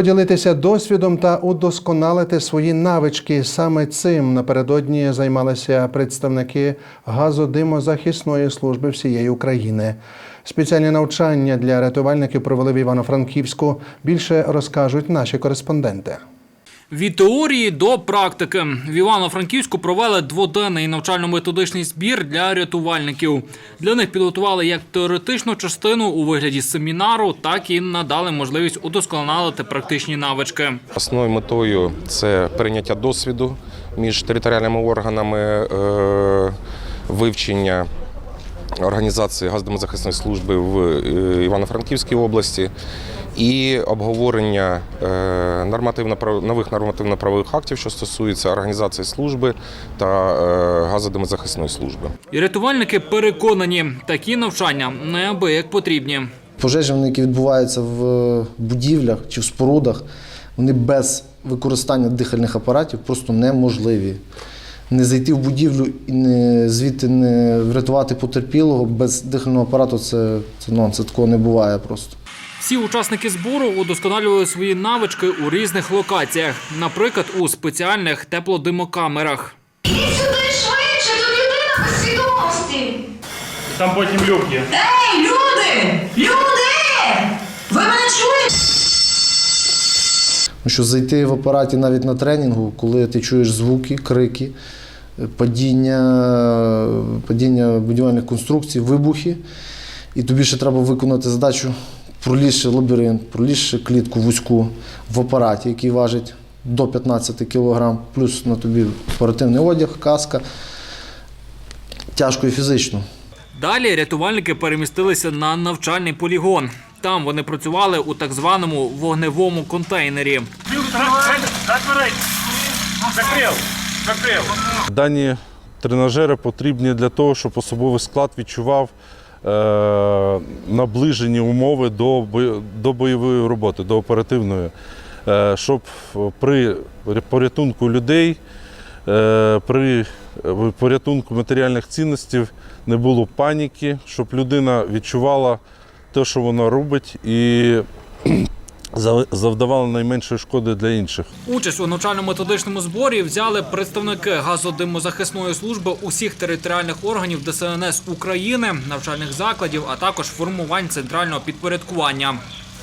Поділитися досвідом та удосконалити свої навички. Саме цим напередодні займалися представники газодимозахисної служби всієї України. Спеціальні навчання для рятувальників провели в Івано-Франківську. Більше розкажуть наші кореспонденти. Від теорії до практики в Івано-Франківську провели дводенний навчально-методичний збір для рятувальників. Для них підготували як теоретичну частину у вигляді семінару, так і надали можливість удосконалити практичні навички. Основною метою це прийняття досвіду між територіальними органами, е, вивчення організації газодомозахисної служби в е, Івано-Франківській області і обговорення е, нормативно нових нормативно-правових актів, що стосуються організації служби та е, газодомозахисної служби. І рятувальники переконані, такі навчання неабияк потрібні. Пожежі, вони, які відбуваються в будівлях чи в спорудах, вони без використання дихальних апаратів просто неможливі. Не зайти в будівлю і не, звідти не врятувати потерпілого без дихального апарату це, це нонсенс, такого не буває просто. Всі учасники збору удосконалювали свої навички у різних локаціях, наприклад, у спеціальних теплодимокамерах. Ідіть сюди швидше, тут людина без свідомості. Там потім люк є. Ей, люди! Люди! Ви мене чуєте? Тому що зайти в апараті навіть на тренінгу, коли ти чуєш звуки, крики, падіння, падіння будівельних конструкцій, вибухи, і тобі ще треба виконати задачу, пролізши лабіринт, пролізши клітку вузьку в апараті, який важить до 15 кг, плюс на тобі оперативний одяг, каска. Тяжко і фізично. Далі рятувальники перемістилися на навчальний полігон. Там вони працювали у так званому вогневому контейнері. Дані тренажери потрібні для того, щоб особовий склад відчував наближені умови до, до бойової роботи, до оперативної, е, щоб при порятунку людей, е, при порятунку матеріальних цінностей не було паніки, щоб людина відчувала те, що вона робить, і за- завдавала найменшої шкоди для інших. Участь у навчально-методичному зборі взяли представники газодимозахисної служби усіх територіальних органів ДСНС України, навчальних закладів, а також формувань центрального підпорядкування.